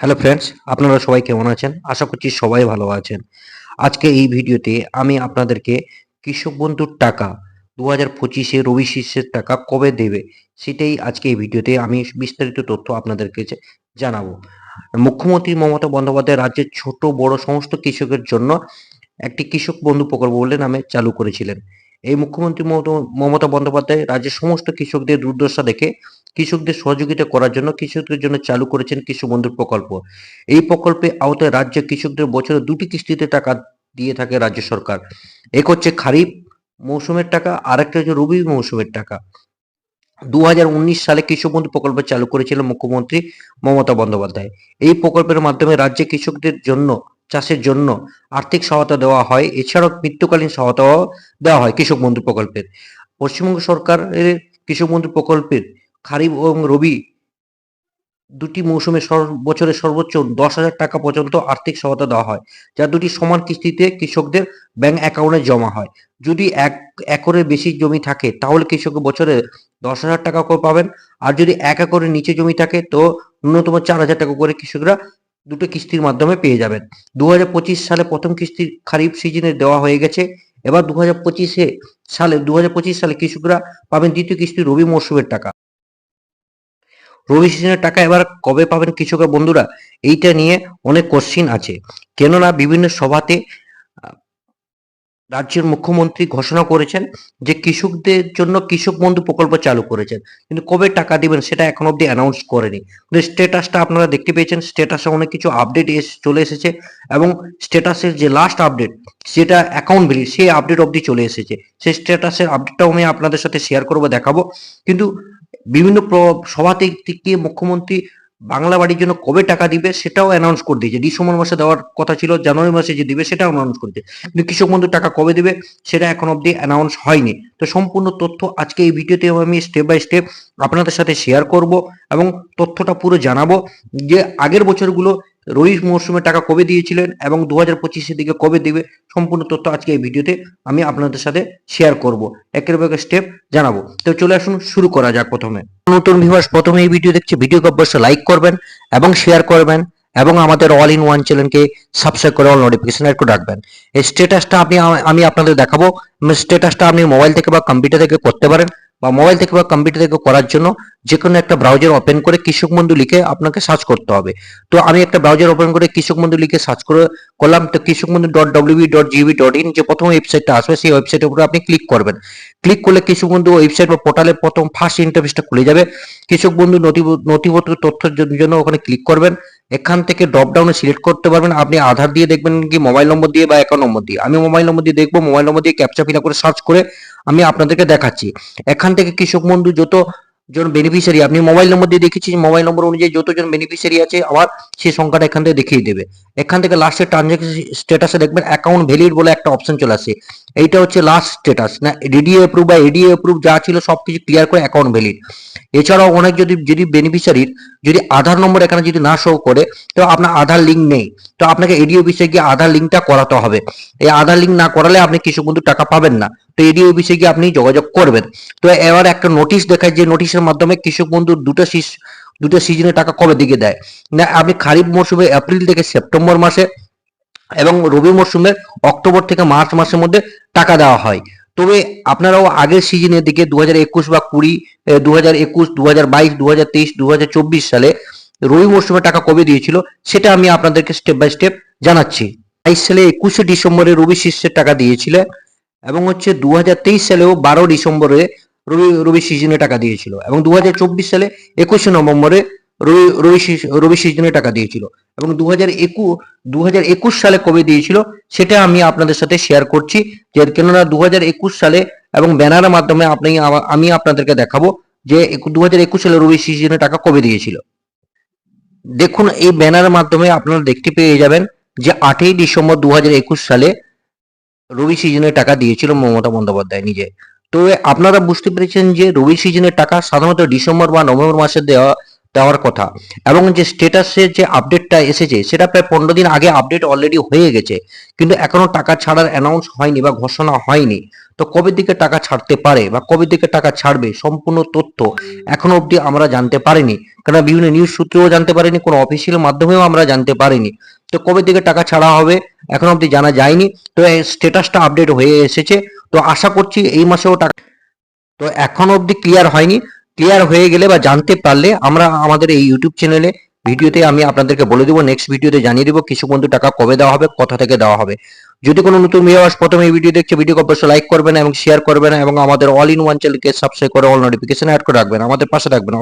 Hello friends আপনারা সবাই কেমন আছেন? আশা করছি সবাই ভালো আছেন। আজকে এই ভিডিওতে আমি আপনাদেরকে কৃষক বন্ধুর টাকা দু হাজার পঁচিশে রবি শীর্ষের টাকা কবে দেবে, সেটাই আজকে এই ভিডিওতে আমি বিস্তারিত তথ্য আপনাদেরকে জানাব। মুখ্যমন্ত্রী মমতা বন্দ্যোপাধ্যায় রাজ্যের ছোট, বড়, সমস্ত কৃষকের জন্য একটি কৃষক বন্ধু প্রকল্প বলে নামে চালু করেছিলেন। এই মুখ্যমন্ত্রী মমতা- বন্দ্যোপাধ্যায় রাজ্যের সমস্ত কৃষকদের দুর্দশা দেখে কৃষকদের সহযোগিতা করার জন্য কৃষকদের জন্য চালু করেছেন কৃষক বন্ধুর প্রকল্প। এই প্রকল্পে আওতায় রাজ্যের কৃষকদের বছরে দুটি কিস্তিতে টাকা দিয়ে থাকে রাজ্য সরকার। এক হচ্ছে খারিফ মৌসুমের টাকা আর একটা হচ্ছে রবি মৌসুমের টাকা। দু হাজার উনিশ সালে কৃষক বন্ধু প্রকল্প চালু করেছিলেন মুখ্যমন্ত্রী মমতা বন্দ্যোপাধ্যায়। এই প্রকল্পের মাধ্যমে রাজ্যে কৃষকদের জন্য চাষের জন্য আর্থিক সহায়তা দেওয়া হয়। এছাড়াও মৃত্যুকালীন সহায়তাও দেওয়া হয় কৃষক বন্ধু প্রকল্পের। পশ্চিমবঙ্গ সরকারের কৃষক বন্ধু প্রকল্পের খারিফ এবং রবি দুটি মৌসুমে বছরে সর্বোচ্চ দশ হাজার টাকা পর্যন্ত আর্থিক সহায়তা দেওয়া হয়, যা দুটি সমান কিস্তিতে কৃষকদের ব্যাংক অ্যাকাউন্টে জমা হয়। যদি এক একরের বেশি জমি থাকে, তাহলে কৃষক বছরে দশ হাজার টাকা করে পাবেন। আর যদি এক একরের নিচে জমি থাকে, তো ন্যূনতম চার হাজার টাকা করে কৃষকরা দুটো কিস্তির মাধ্যমে পেয়ে যাবেন। দু হাজার পঁচিশ সালে প্রথম কিস্তি খারিফ সিজনে দেওয়া হয়ে গেছে। এবার দু হাজার পঁচিশে সালে দু হাজার পঁচিশ সালে কৃষকরা পাবেন দ্বিতীয় কিস্তি রবি মরশুমের টাকা। রবি সিজনের টাকা এবার কবে পাবেন কৃষকের বন্ধুরা? এইটা নিয়ে অনেক কোশ্চিন আছে। কেননা বিভিন্ন সভাতে রাজ্যের মুখ্যমন্ত্রী ঘোষণা করেছেন যে কৃষকদের জন্য কৃষক বন্ধু প্রকল্প চালু করেছেন। কিন্তু কবে টাকা দিবেন সেটা এখন অব্দি অ্যানাউন্স করেনি। কিন্তু স্ট্যাটাসটা আপনারা দেখতে পেয়েছেন স্ট্যাটাসে অনেক কিছু আপডেট এসে, চলে এসেছে এবং স্ট্যাটাসের যে লাস্ট আপডেট সেটা অ্যাকাউন্ট ভ্যালি সেই আপডেট অবধি চলে এসেছে। সেই স্ট্যাটাসের আপডেটটাও আমি আপনাদের সাথে শেয়ার করব, দেখাবো। কিন্তু বিভিন্ন সভাতে থেকে মুখ্যমন্ত্রী বাংলা বাড়ির জন্য কবে টাকা দিবে সেটাও অ্যানাউন্স করে দিয়েছে। ডিসেম্বর মাসে দেওয়ার কথা ছিল, জানুয়ারি মাসে যে দিবে সেটাও অ্যানাউন্স করেছে কিন্তু কৃষক বন্ধু টাকা কবে দিবে সেটা এখন অবধি অ্যানাউন্স হয়নি। তো সম্পূর্ণ তথ্য আজকে এই ভিডিওতে আমি স্টেপ বাই স্টেপ আপনাদের সাথে শেয়ার করব এবং তথ্যটা পুরো জানাব যে আগের বছরগুলো রবি মরশুমে টাকা কবে দিয়েছিলেন এবং দু হাজার পঁচিশের দিকে কবে দিবে সম্পূর্ণ তথ্য আজকে এই ভিডিওতে আমি আপনাদের সাথে শেয়ার করব। একের পর স্টেপ জানাব। তো চলে আসুন, শুরু করা যাক প্রথমে। নতুন ভিউয়ার্স প্রথমে এই ভিডিও দেখছে ভিডিওকে অবশ্যই লাইক করবেন এবং শেয়ার করবেন এবং আমাদের অল ইন ওয়ান চ্যানেলকে সাবস্ক্রাইব করে অল নোটিফিকেশন একটু রাখবেন এই স্টেটাসটা আপনি আমি আপনাদের দেখাবো। স্টেটাসটা আপনি মোবাইল থেকে বা কম্পিউটার থেকে করতে পারেন। বা মোবাইল থেকে বা কম্পিউটার থেকে করার জন্য যে কোনো একটা ব্রাউজার ওপেন করে কৃষক বন্ধু লিখে আপনাকে সার্চ করতে হবে। তো আমি একটা ব্রাউজার ওপেন করে কৃষক বন্ধু লিখে সার্চ করে করলাম, তো Krishak Bandhu dot WB dot GB dot in যে প্রথম ওয়েবসাইটটা আসবে, সেই ওয়েবসাইটের উপরে আপনি ক্লিক করবেন। ক্লিক করলে কৃষক বন্ধু ওয়েবসাইট বা পোর্টালে প্রথম ফার্স্ট ইন্টারফেসটা খুলে যাবে। কৃষক বন্ধু নথি- নথিপত্র তথ্যের জন্য ওখানে ক্লিক করবেন। এখান থেকে ড্রপ ডাউনে সিলেক্ট করতে পারবেন। আপনি আধার দিয়ে দেখবেন কি মোবাইল নম্বর দিয়ে বা অ্যাকাউন্ট নম্বর দিয়ে। আমি মোবাইল নম্বর দিয়ে দেখব মোবাইল নম্বর দিয়ে ক্যাপচা ফিল করে সার্চ করে আমি আপনাদেরকে দেখাচ্ছি। এখান থেকে কৃষক বন্ধু যত জন বেনিফিশিয়ারি আপনি মোবাইল নম্বর দিয়ে দেখেছি মোবাইল নম্বর অনুযায়ী যতজন বেনিফিশিয়ারি আছে, আবার সেই সংখ্যাটা এখান থেকে দেখিয়ে দেবে। এখান থেকে লাস্টের ট্রানজাকশন স্ট্যাটাসে দেখবেন অ্যাকাউন্ট ভ্যালিড বলে একটা অপশন চলে আসে। এইটা হচ্ছে লাস্ট স্ট্যাটাস না ডিডিএ অ্যাপ্রুভ বা এডিএ অ্যাপ্রুভ যা ছিল সবকিছু ক্লিয়ার করে অ্যাকাউন্ট ভ্যালিড এছাড়াও অনেক যদি যদি বেনিফিশিয়ারির যদি আধার নম্বর এখানে যদি না শো করে, তো আপনার আধার লিঙ্ক নেই। তো আপনাকে এডি অফিসে গিয়ে আধার লিঙ্কটা করাতে হবে। এই আধার লিঙ্ক না করালে আপনি কৃষক বন্ধু টাকা পাবেন না। তো এডি অফিসে গিয়ে আপনি যোগাযোগ করবেন। তো এবার একটা নোটিশ দেখায়, যে নোটিশের মাধ্যমে কৃষক বন্ধুর দুটো শীষ দুটো সিজনে টাকা কবে দিকে দেয়? না, আপনি খারিফ মরশুমে এপ্রিল থেকে সেপ্টেম্বর মাসে এবং রবি মরশুমে অক্টোবর থেকে মার্চ মাসের মধ্যে টাকা দেওয়া হয়। তবে আপনারাও আগের সিজনের দিকে দু হাজার একুশ বা কুড়ি দু হাজার একুশ দু হাজার বাইশ দু হাজার তেইশ দু হাজার চব্বিশ সালে রবি মরশুমে টাকা কবে দিয়েছিল, সেটা আমি আপনাদেরকে স্টেপ বাই স্টেপ জানাচ্ছি। বাইশ সালে একুশে ডিসেম্বরে রবি শীর্ষের টাকা দিয়েছিল এবং হচ্ছে দু হাজার তেইশ সালেও বারো ডিসেম্বরে রবি রবি সিজনে টাকা দিয়েছিল এবং দু হাজার চব্বিশ সালে একুশে নভেম্বরে রবি রবি সিজ- রবি সিজনে টাকা দিয়েছিল। এবং দু হাজার দু হাজার একুশ সালে কবে দিয়েছিল, সেটা আমি আপনাদের সাথে শেয়ার করছি। যে কেননা দু হাজার একুশ সালে এবং ব্যানারের মাধ্যমে আপনি আমি আপনাদেরকে দেখাবো যে দু হাজার একুশ সালে রবি সিজনে টাকা কবে দিয়েছিল। দেখুন, এই ব্যানারের মাধ্যমে আপনারা দেখতে পেয়ে যাবেন যে আটই ডিসেম্বর দু হাজার একুশ সালে রবি সিজনে টাকা দিয়েছিল মমতা বন্দ্যোপাধ্যায় নিজে। তো আপনারা বুঝতে পেরেছেন যে রবি সিজনের টাকা সাধারণত ডিসেম্বর বা নভেম্বর মাসে দেওয়া দেওয়ার কথা। এবং যে স্টেটাসের যে আপডেটটা এসেছে, সেটা প্রায় পনেরো দিন আগে আপডেট অলরেডি হয়ে গেছে। কিন্তু এখনও টাকা ছাড়ার অ্যানাউন্স হয়নি বা ঘোষণা হয়নি। তো কবে দিকে টাকা ছাড়তে পারে বা কবে দিকে টাকা ছাড়বে, সম্পূর্ণ তথ্য এখনও অবধি আমরা জানতে পারিনি। কারণ বিভিন্ন নিউজ সূত্রেও জানতে পারিনি, কোনো অফিসিয়াল মাধ্যমেও আমরা জানতে পারিনি। তো কবে দিকে টাকা ছাড়া হবে, এখনও অবধি জানা যায়নি। তো স্টেটাসটা আপডেট হয়ে এসেছে। তো আশা করছি এই মাসেও টাকা তো এখনও অবধি ক্লিয়ার হয়নি। ক্লিয়ার হয়ে গেলে বা জানতে পারলে আমরা আমাদের এই ইউটিউব চ্যানেলে ভিডিওতে আমি আপনাদেরকে বলে দেবো নেক্সট ভিডিওতে জানিয়ে দেবো কিছু বন্ধু টাকা কবে দেওয়া হবে, কোথা থেকে দেওয়া হবে। যদি কোনো নতুন ভিউয়ার্স প্রথমে এই ভিডিও দেখছে ভিডিওকে অবশ্যই লাইক করবেন এবং শেয়ার করবেন এবং আমাদের অল ইন ওয়ান চ্যানেলকে সাবস্ক্রাইব করে অল নোটিফিকেশন অ্যাড করে রাখবেন, আমাদের পাশে থাকবেন।